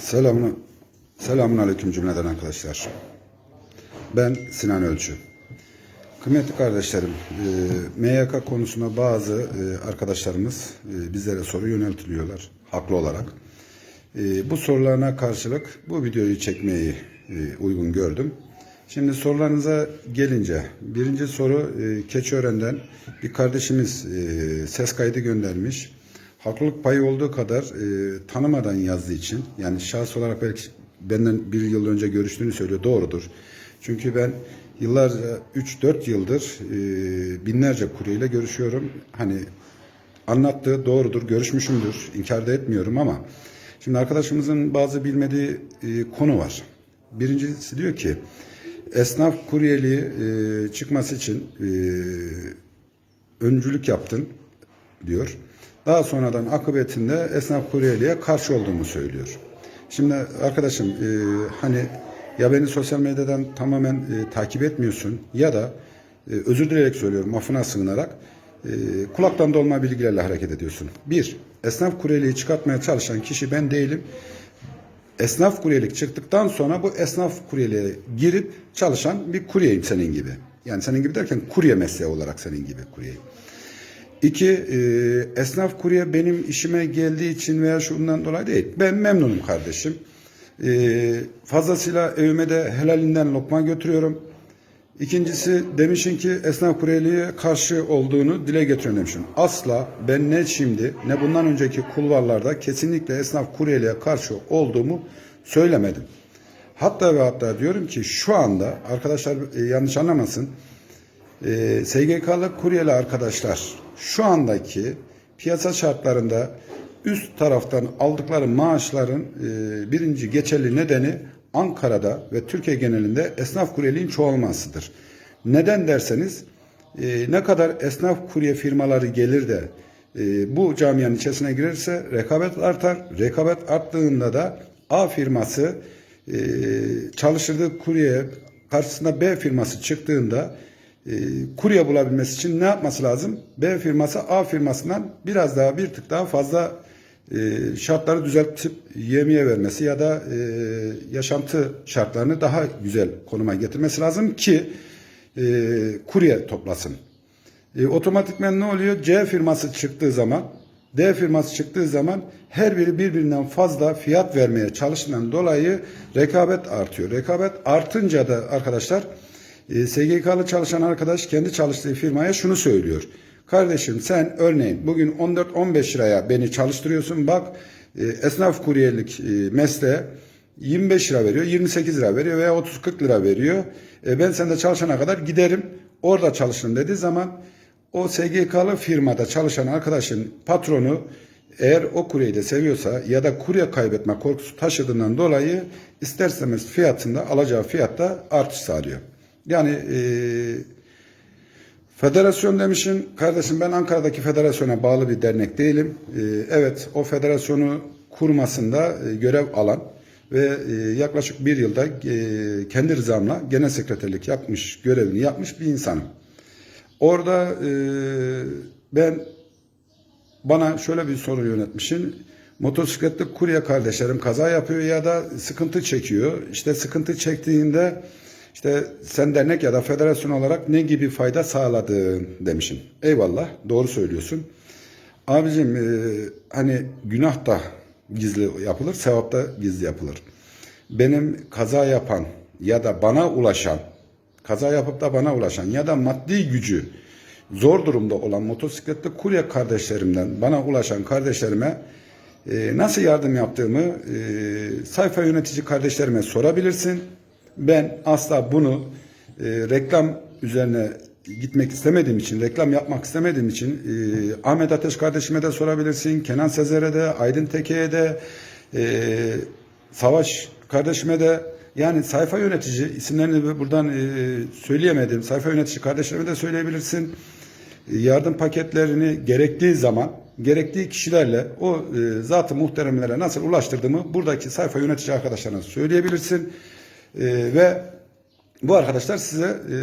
Selamun, selamun aleyküm cümleden arkadaşlar. Ben Sinan Ölçü. Kıymetli kardeşlerim, e, MYK konusuna bazı e, arkadaşlarımız e, bizlere soru yöneltiliyorlar, haklı olarak. E, bu sorularına karşılık bu videoyu çekmeyi e, uygun gördüm. Şimdi sorularınıza gelince, birinci soru e, Keçiören'den bir kardeşimiz e, ses kaydı göndermiş. Haklılık payı olduğu kadar e, tanımadan yazdığı için, yani şahs olarak belki benden bir yıl önce görüştüğünü söylüyor, doğrudur. Çünkü ben yıllarca, 3-4 yıldır e, binlerce kuryeyle görüşüyorum. Hani anlattığı doğrudur, görüşmüşümdür, inkar da etmiyorum ama şimdi arkadaşımızın bazı bilmediği e, konu var. Birincisi diyor ki esnaf kuryeliği e, çıkması için e, öncülük yaptın diyor. Daha sonradan akıbetinde esnaf kuryeliğe karşı olduğumu söylüyor. Şimdi arkadaşım e, hani ya beni sosyal medyadan tamamen e, takip etmiyorsun ya da e, özür dileyerek söylüyorum affına sığınarak e, kulaktan dolma bilgilerle hareket ediyorsun. Bir, esnaf kuryeliği çıkartmaya çalışan kişi ben değilim. Esnaf kuryelik çıktıktan sonra bu esnaf kuryeliğe girip çalışan bir kuryeyim senin gibi. Yani senin gibi derken kurye mesleği olarak senin gibi kuryeyim. İki, e, esnaf kurye benim işime geldiği için veya şundan dolayı değil. Ben memnunum kardeşim. E, fazlasıyla evime de helalinden lokma götürüyorum. İkincisi demişin ki esnaf kuryeliğe karşı olduğunu dile getiriyorum demişim. Asla ben ne şimdi ne bundan önceki kulvarlarda kesinlikle esnaf kuryeliğe karşı olduğumu söylemedim. Hatta ve hatta diyorum ki şu anda arkadaşlar e, yanlış anlamasın. E, SGK'lı kuryeli arkadaşlar şu andaki piyasa şartlarında üst taraftan aldıkları maaşların e, birinci geçerli nedeni Ankara'da ve Türkiye genelinde esnaf kuryeliğin çoğalmasıdır. Neden derseniz e, ne kadar esnaf kurye firmaları gelir de e, bu camianın içerisine girerse rekabet artar. Rekabet arttığında da A firması e, çalıştırdığı kurye karşısında B firması çıktığında e, kurye bulabilmesi için ne yapması lazım? B firması A firmasından biraz daha bir tık daha fazla e, şartları düzeltip yemeye vermesi ya da e, yaşantı şartlarını daha güzel konuma getirmesi lazım ki e, kurye toplasın. E, otomatikmen ne oluyor? C firması çıktığı zaman D firması çıktığı zaman her biri birbirinden fazla fiyat vermeye çalıştığından dolayı rekabet artıyor. Rekabet artınca da arkadaşlar e, SGK'lı çalışan arkadaş kendi çalıştığı firmaya şunu söylüyor. Kardeşim sen örneğin bugün 14-15 liraya beni çalıştırıyorsun bak e, esnaf kuryelik e, mesleğe 25 lira veriyor, 28 lira veriyor veya 30-40 lira veriyor. E, ben sende çalışana kadar giderim orada çalışırım dediği zaman o SGK'lı firmada çalışan arkadaşın patronu eğer o kuryeyi de seviyorsa ya da kurye kaybetme korkusu taşıdığından dolayı isterseniz fiyatında alacağı fiyatta artış sağlıyor. Yani eee Federasyon demişim, kardeşim ben Ankara'daki federasyona bağlı bir dernek değilim. Ee, evet, o federasyonu kurmasında e, görev alan ve e, yaklaşık bir yılda e, kendi rızamla genel sekreterlik yapmış, görevini yapmış bir insanım. Orada e, ben bana şöyle bir soru yönetmişsin. Motosikletli kurye kardeşlerim kaza yapıyor ya da sıkıntı çekiyor. İşte sıkıntı çektiğinde işte sen dernek ya da federasyon olarak ne gibi fayda sağladın demişim. Eyvallah doğru söylüyorsun. Abicim e, hani günah da gizli yapılır, sevap da gizli yapılır. Benim kaza yapan ya da bana ulaşan, kaza yapıp da bana ulaşan ya da maddi gücü zor durumda olan motosikletli kurye kardeşlerimden bana ulaşan kardeşlerime e, nasıl yardım yaptığımı e, sayfa yönetici kardeşlerime sorabilirsin. Ben asla bunu e, reklam üzerine gitmek istemediğim için, reklam yapmak istemediğim için e, Ahmet Ateş kardeşime de sorabilirsin, Kenan Sezer'e de, Aydın Teke'ye de, e, Savaş kardeşime de yani sayfa yönetici isimlerini buradan e, söyleyemedim. Sayfa yönetici kardeşlerime de söyleyebilirsin. E, yardım paketlerini gerektiği zaman gerektiği kişilerle o e, zatı muhteremlere nasıl ulaştırdığımı buradaki sayfa yönetici arkadaşlarına söyleyebilirsin. E, ve bu arkadaşlar size e,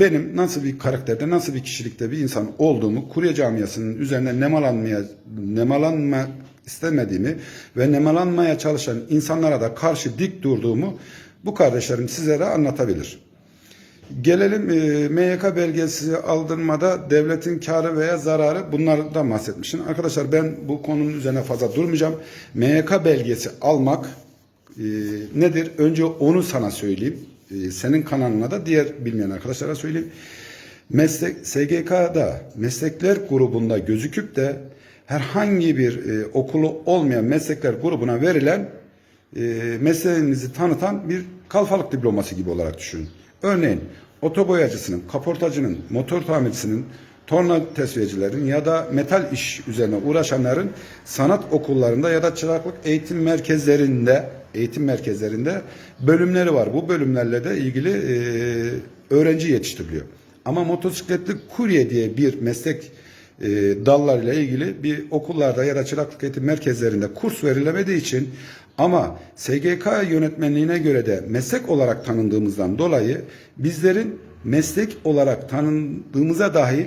benim nasıl bir karakterde, nasıl bir kişilikte bir insan olduğumu kurye camiasının üzerine nemalanmaya, nemalanma istemediğimi ve nemalanmaya çalışan insanlara da karşı dik durduğumu bu kardeşlerim sizlere anlatabilir. Gelelim e, MYK belgesi aldırmada devletin karı veya zararı bunlardan bahsetmişim. Arkadaşlar ben bu konunun üzerine fazla durmayacağım. MYK belgesi almak e, nedir? Önce onu sana söyleyeyim. E, senin kanalına da diğer bilmeyen arkadaşlara söyleyeyim. Meslek SGK'da meslekler grubunda gözüküp de herhangi bir e, okulu olmayan meslekler grubuna verilen e, mesleğinizi tanıtan bir kalfalık diploması gibi olarak düşünün. Örneğin otoboyacısının, kaportacının, motor tamircisinin, torna tesviyecilerin ya da metal iş üzerine uğraşanların sanat okullarında ya da çıraklık eğitim merkezlerinde eğitim merkezlerinde bölümleri var. Bu bölümlerle de ilgili e, öğrenci yetiştiriliyor. Ama motosikletli kurye diye bir meslek e, dallarıyla ilgili bir okullarda ya da çıraklık eğitim merkezlerinde kurs verilemediği için ama SGK yönetmenliğine göre de meslek olarak tanındığımızdan dolayı bizlerin meslek olarak tanındığımıza dahil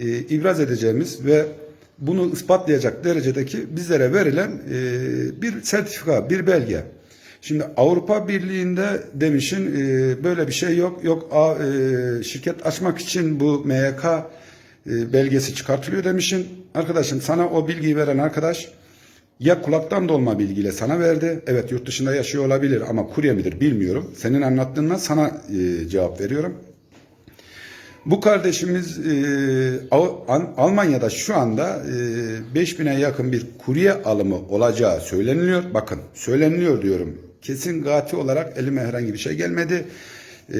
e, ibraz edeceğimiz ve bunu ispatlayacak derecedeki bizlere verilen e, bir sertifika, bir belge. Şimdi Avrupa Birliği'nde demişin e, böyle bir şey yok. Yok a, e, şirket açmak için bu MYK e, belgesi çıkartılıyor demişin. Arkadaşım sana o bilgiyi veren arkadaş ya kulaktan dolma bilgiyle sana verdi. Evet yurt dışında yaşıyor olabilir ama kurye midir bilmiyorum. Senin anlattığından sana e, cevap veriyorum. Bu kardeşimiz e, Almanya'da şu anda e, 5000'e yakın bir kurye alımı olacağı söyleniliyor. Bakın söyleniliyor diyorum. Kesin gati olarak elime herhangi bir şey gelmedi. E,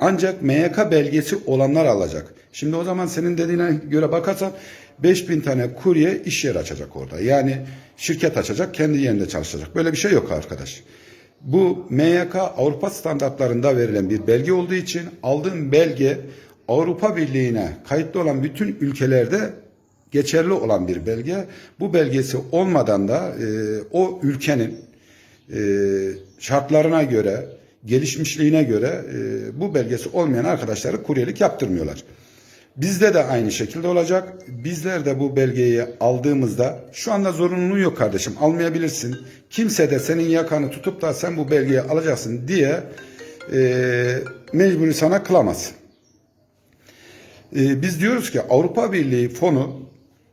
ancak MYK belgesi olanlar alacak. Şimdi o zaman senin dediğine göre bakarsan 5000 tane kurye iş yeri açacak orada. Yani şirket açacak, kendi yerinde çalışacak. Böyle bir şey yok arkadaş. Bu MYK Avrupa standartlarında verilen bir belge olduğu için aldığım belge Avrupa Birliği'ne kayıtlı olan bütün ülkelerde geçerli olan bir belge. Bu belgesi olmadan da e, o ülkenin e, şartlarına göre, gelişmişliğine göre e, bu belgesi olmayan arkadaşları kuryelik yaptırmıyorlar. Bizde de aynı şekilde olacak. Bizler de bu belgeyi aldığımızda şu anda zorunluluğu yok kardeşim almayabilirsin. Kimse de senin yakanı tutup da sen bu belgeyi alacaksın diye e, mecburi sana kılamaz. E, biz diyoruz ki Avrupa Birliği fonu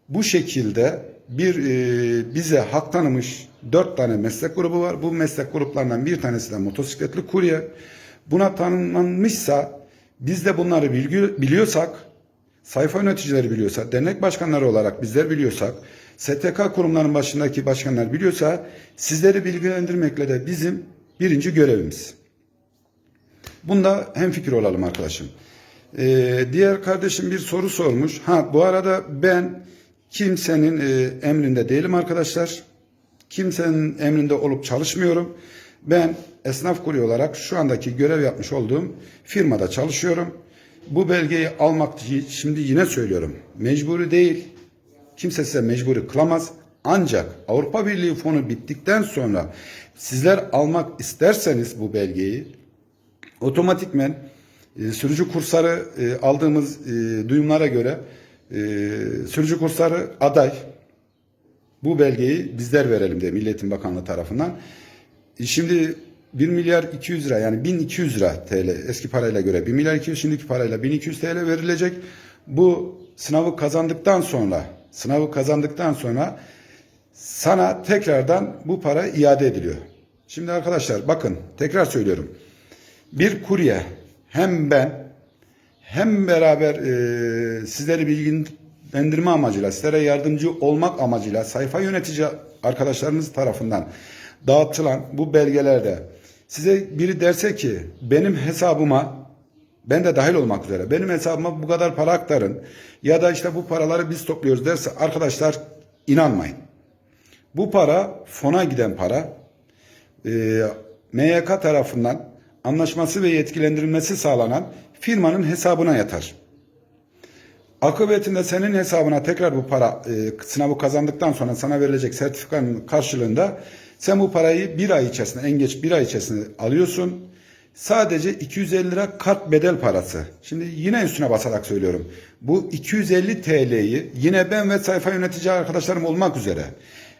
bu şekilde bir e, bize hak tanımış dört tane meslek grubu var. Bu meslek gruplarından bir tanesi de motosikletli kurye. Buna tanımlanmışsa biz de bunları bilgi, biliyorsak sayfa yöneticileri biliyorsa, dernek başkanları olarak bizler biliyorsak, STK kurumlarının başındaki başkanlar biliyorsa sizleri bilgilendirmekle de bizim birinci görevimiz. Bunda hemfikir olalım arkadaşım. Ee, diğer kardeşim bir soru sormuş. Ha bu arada ben kimsenin e, emrinde değilim arkadaşlar. Kimsenin emrinde olup çalışmıyorum. Ben esnaf kurye olarak şu andaki görev yapmış olduğum firmada çalışıyorum. Bu belgeyi almak şimdi yine söylüyorum. Mecburi değil. Kimse size mecburi kılamaz. Ancak Avrupa Birliği fonu bittikten sonra sizler almak isterseniz bu belgeyi otomatikmen e, sürücü kursları e, aldığımız e, duyumlara göre e, sürücü kursları aday bu belgeyi bizler verelim diye Milletin Bakanlığı tarafından. E, şimdi 1 milyar 200 lira yani 1200 lira TL eski parayla göre 1 milyar 200 şimdiki parayla 1200 TL verilecek. Bu sınavı kazandıktan sonra sınavı kazandıktan sonra sana tekrardan bu para iade ediliyor. Şimdi arkadaşlar bakın tekrar söylüyorum. Bir kurye hem ben hem beraber e, sizleri bilgilendirme amacıyla, sizlere yardımcı olmak amacıyla sayfa yönetici arkadaşlarınız tarafından dağıtılan bu belgelerde size biri derse ki benim hesabıma ben de dahil olmak üzere benim hesabıma bu kadar para aktarın ya da işte bu paraları biz topluyoruz derse arkadaşlar inanmayın. Bu para fona giden para e, MYK tarafından anlaşması ve yetkilendirilmesi sağlanan firmanın hesabına yatar. Akıbetinde senin hesabına tekrar bu para e, sınavı kazandıktan sonra sana verilecek sertifikanın karşılığında sen bu parayı bir ay içerisinde en geç bir ay içerisinde alıyorsun. Sadece 250 lira kart bedel parası. Şimdi yine üstüne basarak söylüyorum. Bu 250 TL'yi yine ben ve sayfa yönetici arkadaşlarım olmak üzere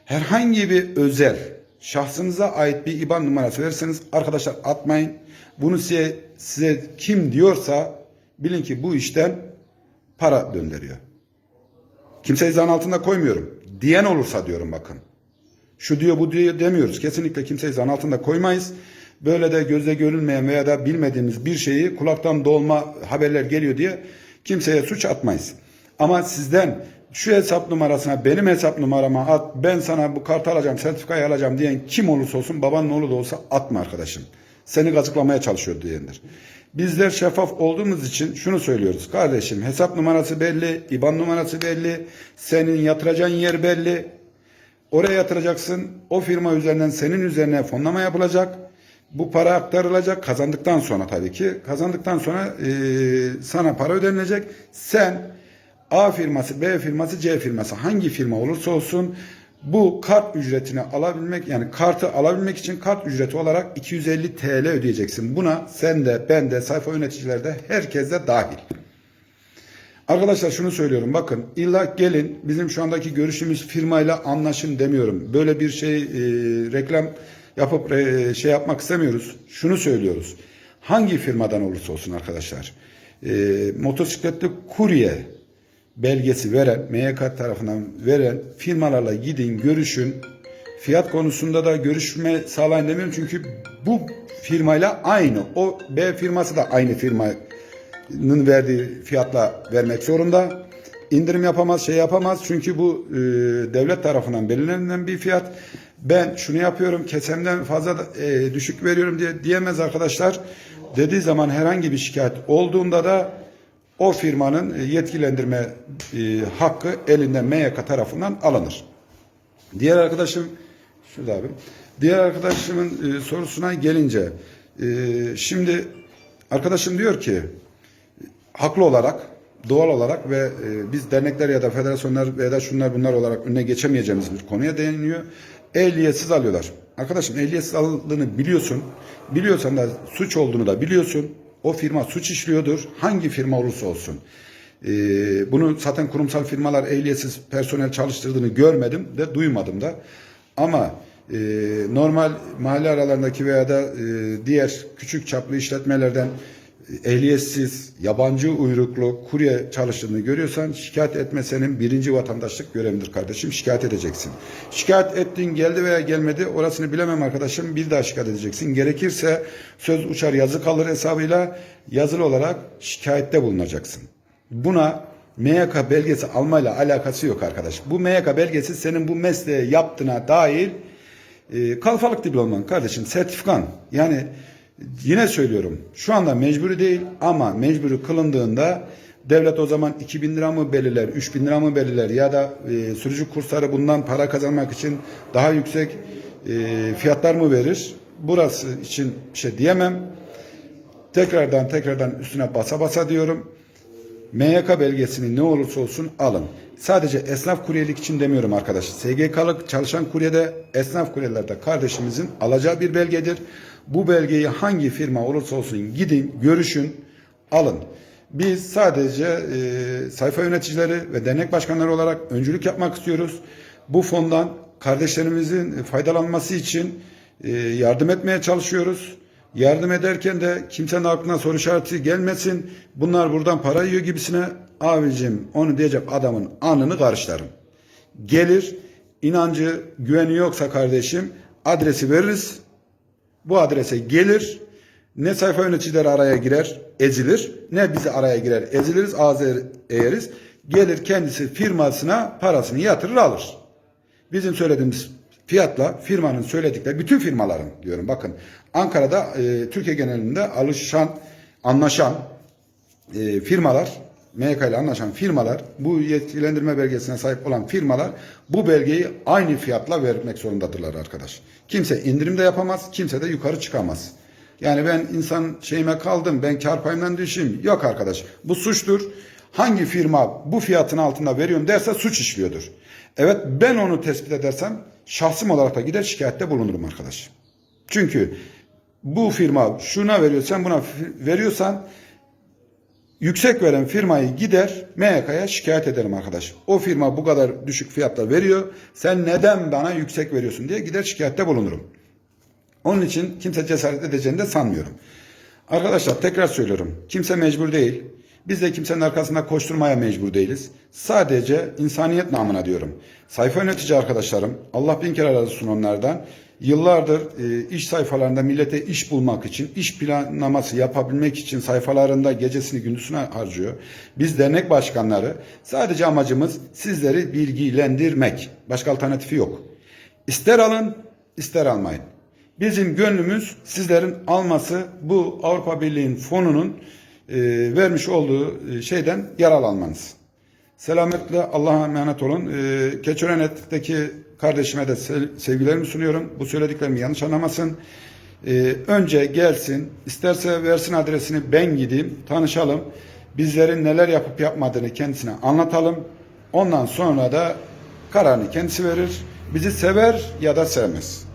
Herhangi bir özel şahsınıza ait bir IBAN numarası verirseniz arkadaşlar atmayın. Bunu size, size kim diyorsa bilin ki bu işten para döndürüyor. Kimseyi zan altında koymuyorum. Diyen olursa diyorum bakın. Şu diyor bu diyor demiyoruz. Kesinlikle kimseyi zan altında koymayız. Böyle de gözle görülmeyen veya da bilmediğimiz bir şeyi kulaktan dolma haberler geliyor diye kimseye suç atmayız. Ama sizden şu hesap numarasına benim hesap numarama at ben sana bu kartı alacağım sertifikayı alacağım diyen kim olursa olsun babanın oğlu da olsa atma arkadaşım. Seni gazıklamaya çalışıyor diyendir. Bizler şeffaf olduğumuz için şunu söylüyoruz. Kardeşim hesap numarası belli, IBAN numarası belli, senin yatıracağın yer belli. Oraya yatıracaksın. O firma üzerinden senin üzerine fonlama yapılacak. Bu para aktarılacak kazandıktan sonra tabii ki. Kazandıktan sonra e, sana para ödenilecek. Sen A firması, B firması, C firması hangi firma olursa olsun bu kart ücretini alabilmek yani kartı alabilmek için kart ücreti olarak 250 TL ödeyeceksin. Buna sen de ben de sayfa yöneticileri de herkes de dahil. Arkadaşlar şunu söylüyorum bakın illa gelin bizim şu andaki görüşümüz firmayla anlaşın demiyorum. Böyle bir şey e, reklam yapıp e, şey yapmak istemiyoruz. Şunu söylüyoruz. Hangi firmadan olursa olsun arkadaşlar e, motosikletli kurye belgesi veren MYK tarafından veren firmalarla gidin görüşün. Fiyat konusunda da görüşme sağlayın demiyorum çünkü bu firmayla aynı. O B firması da aynı firmanın verdiği fiyatla vermek zorunda. İndirim yapamaz, şey yapamaz. Çünkü bu e, devlet tarafından belirlenen bir fiyat. Ben şunu yapıyorum, kesemden fazla e, düşük veriyorum diye diyemez arkadaşlar. Dediği zaman herhangi bir şikayet olduğunda da o firmanın e, yetkilendirme e, hakkı elinden MYK tarafından alınır. Diğer arkadaşım şurada abi. Diğer arkadaşımın e, sorusuna gelince e, şimdi arkadaşım diyor ki haklı olarak doğal olarak ve e, biz dernekler ya da federasyonlar veya da şunlar bunlar olarak önüne geçemeyeceğimiz bir konuya değiniyor. Ehliyetsiz alıyorlar. Arkadaşım ehliyetsiz aldığını biliyorsun. Biliyorsan da suç olduğunu da biliyorsun. O firma suç işliyordur. Hangi firma olursa olsun. Ee, bunu zaten kurumsal firmalar ehliyetsiz personel çalıştırdığını görmedim de duymadım da. Ama e, normal mahalle aralarındaki veya da e, diğer küçük çaplı işletmelerden ehliyetsiz, yabancı uyruklu kurye çalıştığını görüyorsan şikayet etme senin birinci vatandaşlık görevindir kardeşim. Şikayet edeceksin. Şikayet ettin geldi veya gelmedi orasını bilemem arkadaşım. Bir daha şikayet edeceksin. Gerekirse söz uçar yazı kalır hesabıyla yazılı olarak şikayette bulunacaksın. Buna MYK belgesi almayla alakası yok arkadaş. Bu MYK belgesi senin bu mesleğe yaptığına dahil e, kalfalık diploman kardeşim sertifikan. Yani Yine söylüyorum şu anda mecburi değil ama mecburi kılındığında devlet o zaman 2000 lira mı belirler, 3000 lira mı belirler ya da e, sürücü kursları bundan para kazanmak için daha yüksek e, fiyatlar mı verir? Burası için bir şey diyemem. Tekrardan tekrardan üstüne basa basa diyorum. MYK belgesini ne olursa olsun alın. Sadece esnaf kuryelik için demiyorum arkadaşlar. SGK'lık çalışan kuryede esnaf kuryelerde kardeşimizin alacağı bir belgedir. Bu belgeyi hangi firma olursa olsun gidin, görüşün, alın. Biz sadece e, sayfa yöneticileri ve dernek başkanları olarak öncülük yapmak istiyoruz. Bu fondan kardeşlerimizin faydalanması için e, yardım etmeye çalışıyoruz. Yardım ederken de kimsenin aklına soru işareti gelmesin. Bunlar buradan para yiyor gibisine. Abicim onu diyecek adamın anını karışlarım. Gelir, inancı, güveni yoksa kardeşim adresi veririz. Bu adrese gelir. Ne sayfa yöneticileri araya girer, ezilir. Ne bizi araya girer, eziliriz, ağzı eğeriz. Gelir kendisi firmasına parasını yatırır alır. Bizim söylediğimiz fiyatla firmanın söyledikleri bütün firmaların diyorum bakın Ankara'da e, Türkiye genelinde alışan anlaşan e, firmalar MYK ile anlaşan firmalar bu yetkilendirme belgesine sahip olan firmalar bu belgeyi aynı fiyatla vermek zorundadırlar arkadaş. Kimse indirim de yapamaz, kimse de yukarı çıkamaz. Yani ben insan şeyime kaldım, ben kar payından düşeyim. Yok arkadaş, bu suçtur. Hangi firma bu fiyatın altında veriyorum derse suç işliyordur. Evet ben onu tespit edersem şahsım olarak da gider şikayette bulunurum arkadaş. Çünkü bu firma şuna veriyor sen buna veriyorsan yüksek veren firmayı gider MYK'ya şikayet ederim arkadaş. O firma bu kadar düşük fiyatla veriyor. Sen neden bana yüksek veriyorsun diye gider şikayette bulunurum. Onun için kimse cesaret edeceğini de sanmıyorum. Arkadaşlar tekrar söylüyorum. Kimse mecbur değil. Biz de kimsenin arkasında koşturmaya mecbur değiliz. Sadece insaniyet namına diyorum. Sayfa yönetici arkadaşlarım, Allah bin kere razı olsun onlardan. Yıllardır e, iş sayfalarında millete iş bulmak için, iş planlaması yapabilmek için sayfalarında gecesini gündüzünü harcıyor. Biz dernek başkanları sadece amacımız sizleri bilgilendirmek. Başka alternatifi yok. İster alın, ister almayın. Bizim gönlümüz sizlerin alması bu Avrupa Birliği'nin fonunun e, vermiş olduğu e, şeyden yararlanmanız. Selametle Allah'a emanet olun. E, Keçörenet'teki kardeşime de se- sevgilerimi sunuyorum. Bu söylediklerimi yanlış anlamasın. E, önce gelsin, isterse versin adresini ben gideyim, tanışalım. Bizlerin neler yapıp yapmadığını kendisine anlatalım. Ondan sonra da kararını kendisi verir. Bizi sever ya da sevmez.